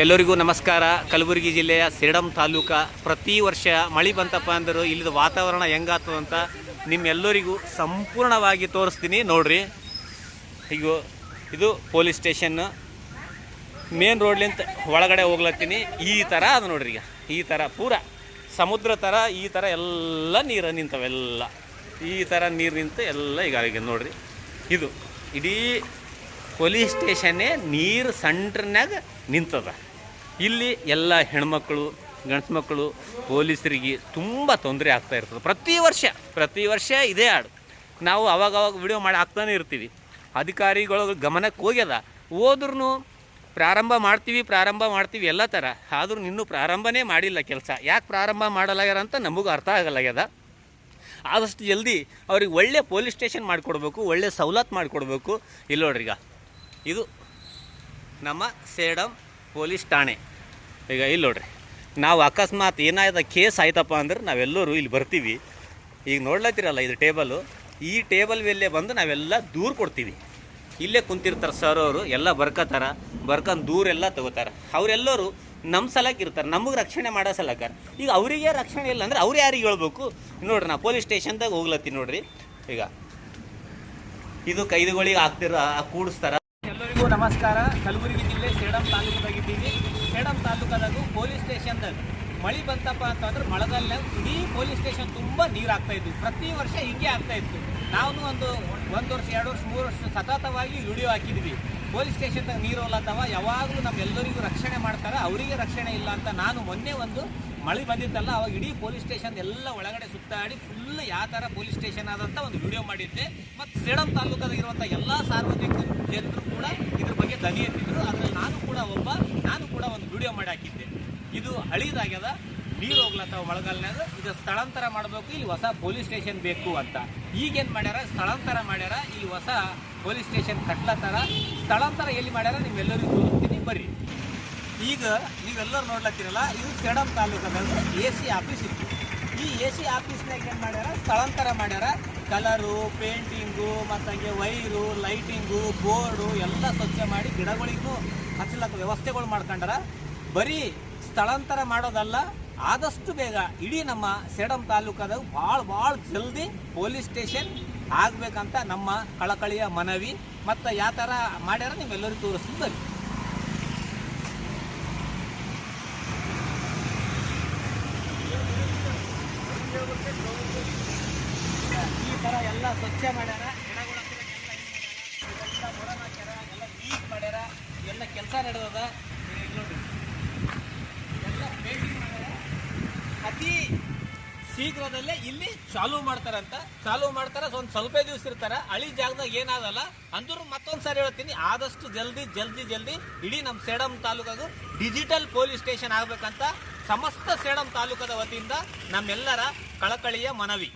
ಎಲ್ಲರಿಗೂ ನಮಸ್ಕಾರ. ಕಲಬುರಗಿ ಜಿಲ್ಲೆಯ ಸಿರಡಂ ತಾಲೂಕ ಪ್ರತಿ ವರ್ಷ ಮಳೆ ಬಂತಪ್ಪ ಅಂದರು ಇಲ್ಲಿದ ವಾತಾವರಣ ಹೆಂಗಾತು ಅಂತ ನಿಮ್ಮೆಲ್ಲರಿಗೂ ಸಂಪೂರ್ಣವಾಗಿ ತೋರಿಸ್ತೀನಿ. ನೋಡ್ರಿ. ಈಗ ಇದು ಪೊಲೀಸ್ ಸ್ಟೇಷನ್. ಮೇನ್ ರೋಡ್ಲಿಂತ ಒಳಗಡೆ ಹೋಗ್ಲತ್ತೀನಿ. ಈ ಥರ ಅದು ನೋಡ್ರಿ ಈಗ. ಈ ಥರ ಪೂರ ಸಮುದ್ರ ಥರ, ಈ ಥರ ಎಲ್ಲ ನೀರು ನಿಂತವೆಲ್ಲ ಈ ಥರ ನೀರು ನಿಂತು ಎಲ್ಲ ಈಗ ಈಗ ನೋಡ್ರಿ. ಇದು ಇಡೀ ಪೊಲೀಸ್ ಸ್ಟೇಷನ್ನೇ ನೀರು ಸೆಂಟ್ರ್ನಾಗ ನಿಂತದ. ಇಲ್ಲಿ ಎಲ್ಲ ಹೆಣ್ಮಕ್ಳು, ಗಂಡ್ಸು ಮಕ್ಕಳು ಪೊಲೀಸರಿಗೆ ತುಂಬ ತೊಂದರೆ ಆಗ್ತಾ ಇರ್ತದೆ. ಪ್ರತಿ ವರ್ಷ ಪ್ರತಿ ವರ್ಷ ಇದೇ ಹಾಡು. ನಾವು ಅವಾಗ ಅವಾಗ ವಿಡಿಯೋ ಮಾಡಿ ಹಾಕ್ತಾನೆ ಇರ್ತೀವಿ. ಅಧಿಕಾರಿಗಳ ಗಮನಕ್ಕೆ ಹೋಗ್ಯದ. ಹೋದ್ರೂ ಪ್ರಾರಂಭ ಮಾಡ್ತೀವಿ ಪ್ರಾರಂಭ ಮಾಡ್ತೀವಿ ಎಲ್ಲ ಥರ. ಆದರೂ ಇನ್ನೂ ಪ್ರಾರಂಭನೇ ಮಾಡಿಲ್ಲ ಕೆಲಸ. ಯಾಕೆ ಪ್ರಾರಂಭ ಮಾಡಲಾಗ್ಯಾರ ಅಂತ ನಮಗೂ ಅರ್ಥ ಆಗಲಾಗ್ಯದ. ಆದಷ್ಟು ಜಲ್ದಿ ಅವ್ರಿಗೆ ಒಳ್ಳೆ ಪೊಲೀಸ್ ಸ್ಟೇಷನ್ ಮಾಡಿಕೊಡ್ಬೇಕು, ಒಳ್ಳೆ ಸವಲತ್ತು ಮಾಡಿಕೊಡ್ಬೇಕು. ಇಲ್ಲ ನೋಡ್ರಿ ಈಗ ಇದು ನಮ್ಮ ಸೇಡಂ ಪೊಲೀಸ್ ಠಾಣೆ. ಈಗ ಇಲ್ಲಿ ನೋಡ್ರಿ, ನಾವು ಅಕಸ್ಮಾತ್ ಏನಾದ ಕೇಸ್ ಆಯ್ತಪ್ಪ ಅಂದ್ರೆ ನಾವೆಲ್ಲರೂ ಇಲ್ಲಿ ಬರ್ತೀವಿ. ಈಗ ನೋಡ್ಲತ್ತೀರಲ್ಲ ಇದು ಟೇಬಲು, ಈ ಟೇಬಲ್ ಮೇಲೆ ಬಂದು ನಾವೆಲ್ಲ ದೂರ ಕೊಡ್ತೀವಿ. ಇಲ್ಲೇ ಕುಂತಿರ್ತಾರೆ ಸರ್ ಅವರು, ಎಲ್ಲ ಬರ್ಕೋತಾರ ಬರ್ಕೊಂಡು ದೂರೆಲ್ಲ ತಗೋತಾರೆ. ಅವರೆಲ್ಲರೂ ನಮ್ಮ ಸಲಕ್ಕೆ ಇರ್ತಾರೆ, ನಮಗೆ ರಕ್ಷಣೆ ಮಾಡೋ ಸಲಕ ಈಗ ಅವರಿಗೆ ರಕ್ಷಣೆ ಇಲ್ಲ ಅಂದ್ರೆ ಅವ್ರು ಯಾರಿಗೆ ಹೇಳ್ಬೇಕು? ನೋಡ್ರಿ ನಾ ಪೊಲೀಸ್ ಸ್ಟೇಷನ್ದಾಗ ಹೋಗ್ಲತ್ತೀನಿ ನೋಡ್ರಿ. ಈಗ ಇದು ಕೈದುಗಳಿಗೆ ಹಾಕ್ತಿರ ಕೂಡಿಸ್ತಾರ. ನಮಸ್ಕಾರ. ಕಲಬುರಗಿ ಜಿಲ್ಲೆ ಸೇಡಂ ತಾಲೂಕದಾಗಿದ್ದೀವಿ ಸೇಡಂ ತಾಲೂಕದಾಗ ಪೊಲೀಸ್ ಸ್ಟೇಷನ್ದಾಗ ಮಳೆ ಬಂತಪ್ಪ ಅಂತಂದ್ರೆ ಮಳೆಗಾಲದಾಗ ಇಡೀ ಪೊಲೀಸ್ ಸ್ಟೇಷನ್ ತುಂಬ ನೀರು ಆಗ್ತಾ ಪ್ರತಿ ವರ್ಷ ಹಿಂಗೆ ಆಗ್ತಾ ಇತ್ತು. ನಾವು ಒಂದು ಒಂದು ವರ್ಷ, ಎರಡು ವರ್ಷ, ಮೂರು ವರ್ಷ ಸತತವಾಗಿ ವಿಡಿಯೋ ಹಾಕಿದ್ವಿ. ಪೊಲೀಸ್ ಸ್ಟೇಷನ್ದಾಗ ನೀರು ಹೋಲತ್ತವ ಯಾವಾಗಲೂ ನಮ್ಮೆಲ್ಲರಿಗೂ ರಕ್ಷಣೆ ಮಾಡ್ತಾರೆ. ಅವರಿಗೆ ರಕ್ಷಣೆ ಇಲ್ಲ ಅಂತ ನಾನು ಮೊನ್ನೆ ಒಂದು ಮಳೆ ಬಂದಿತ್ತಲ್ಲ, ಅವಾಗ ಇಡೀ ಪೊಲೀಸ್ ಸ್ಟೇಷನ್ ಎಲ್ಲ ಒಳಗಡೆ ಸುತ್ತಾಡಿ ಫುಲ್ ಯಾವ ಥರ ಪೊಲೀಸ್ ಸ್ಟೇಷನ್ ಆದಂತ ಒಂದು ವಿಡಿಯೋ ಮಾಡಿದ್ದೆ. ಮತ್ತು ಸೇಡಂ ತಾಲೂಕದಾಗಿರುವಂಥ ಎಲ್ಲ ಸಾರ್ವಜನಿಕ ಜನರು ದನಿ ಎತ್ತಿದ್ರು ಅದ್ರಲ್ಲಿ ನಾನು ಕೂಡ ಒಬ್ಬ, ನಾನು ಕೂಡ ಒಂದು ವಿಡಿಯೋ ಮಾಡಿ ಹಾಕಿದ್ದೆ. ಇದು ಹಳಿದಾಗ್ಯದ, ನೀರು ಹೋಗ್ಲತ್ತಾವ ಮಳೆಗಾಲನಾಗ ಇದು ಸ್ಥಳಾಂತರ ಮಾಡಬೇಕು, ಇಲ್ಲಿ ಹೊಸ ಪೊಲೀಸ್ ಸ್ಟೇಷನ್ ಬೇಕು ಅಂತ. ಈಗೇನು ಮಾಡ್ಯಾರ, ಸ್ಥಳಾಂತರ ಮಾಡ್ಯಾರ, ಇಲ್ಲಿ ಹೊಸ ಪೊಲೀಸ್ ಸ್ಟೇಷನ್ ಕಟ್ಲತ್ತಾರ. ಸ್ಥಳಾಂತರ ಎಲ್ಲಿ ಮಾಡ್ಯಾರ ನೀವೆಲ್ಲರಿಗೂ ತೋರಿಸ್ತೀನಿ, ಬರ್ರಿ. ಈಗ ನೀವೆಲ್ಲರೂ ನೋಡ್ಲತ್ತೀರಲ್ಲ, ಇದು ಸೇಡಂ ತಾಲೂಕದಾಗ ಎ ಸಿ ಆಫೀಸ್ ಇತ್ತು. ಈ ಎ ಸಿ ಆಫೀಸ್ನಾಗ ಏನು ಮಾಡ್ಯಾರ? ಸ್ಥಳಾಂತರ ಮಾಡ್ಯಾರ. ಕಲರು, ಪೇಂಟಿಂಗು, ಮತ್ತು ಹಂಗೆ ವೈರು, ಲೈಟಿಂಗು, ಬೋರ್ಡು ಎಲ್ಲ ಸ್ವಚ್ಛ ಮಾಡಿ ಗಿಡಗಳಿಗೂ ಹಚ್ಚಲಕ್ಕ ವ್ಯವಸ್ಥೆಗಳು ಮಾಡ್ಕೊಂಡಾರ. ಬರೀ ಸ್ಥಳಾಂತರ ಮಾಡೋದಲ್ಲ, ಆದಷ್ಟು ಬೇಗ ಇಡೀ ನಮ್ಮ ಸೇಡಂ ತಾಲೂಕದಾಗ ಭಾಳ ಭಾಳ ಜಲ್ದಿ ಪೊಲೀಸ್ ಸ್ಟೇಷನ್ ಆಗ್ಬೇಕಂತ ನಮ್ಮ ಕಳಕಳಿಯ ಮನವಿ ಮತ್ತು ಯಾವ ಥರ ಮಾಡ್ಯಾರ ನೀವೆಲ್ಲರಿಗೂ ತೋರಿಸ್ತೀನಿ ಈ ಥರ ಎಲ್ಲ ಸ್ವಚ್ಛ ಮಾಡ್ಯಾರ, ಗಿಡಗಳ ಎಲ್ಲ ಎಲ್ಲ ನೀಟ್ ಮಾಡ್ಯಾರ, ಎಲ್ಲ ಕೆಲಸ ನಡೆದದ. ಎಲ್ಲ ಪೇಂಟಿಂಗ್ ಮಾಡ್ಯಾರ. ಅತಿ ಶೀಘ್ರದಲ್ಲೇ ಇಲ್ಲಿ ಚಾಲೂ ಮಾಡ್ತಾರಂತ. ಚಾಲೂ ಮಾಡ್ತಾರ, ಒಂದು ಸ್ವಲ್ಪ ದಿವಸ ಇರ್ತಾರ. ಹಳಿ ಜಾಗದಾಗ ಏನಾದಲ್ಲ, ಅಂದ್ರೂ ಮತ್ತೊಂದು ಸಾರಿ ಹೇಳ್ತೀನಿ, ಆದಷ್ಟು ಜಲ್ದಿ ಜಲ್ದಿ ಜಲ್ದಿ ಇಡೀ ನಮ್ಮ ಸೇಡಂ ತಾಲೂಕಾಗೂ ಡಿಜಿಟಲ್ ಪೊಲೀಸ್ ಸ್ಟೇಷನ್ ಆಗ್ಬೇಕಂತ ಸಮಸ್ತ ಸೇಡಂ ತಾಲೂಕದ ವತಿಯಿಂದ ನಮ್ಮೆಲ್ಲರ ಕಳಕಳಿಯ ಮನವಿ.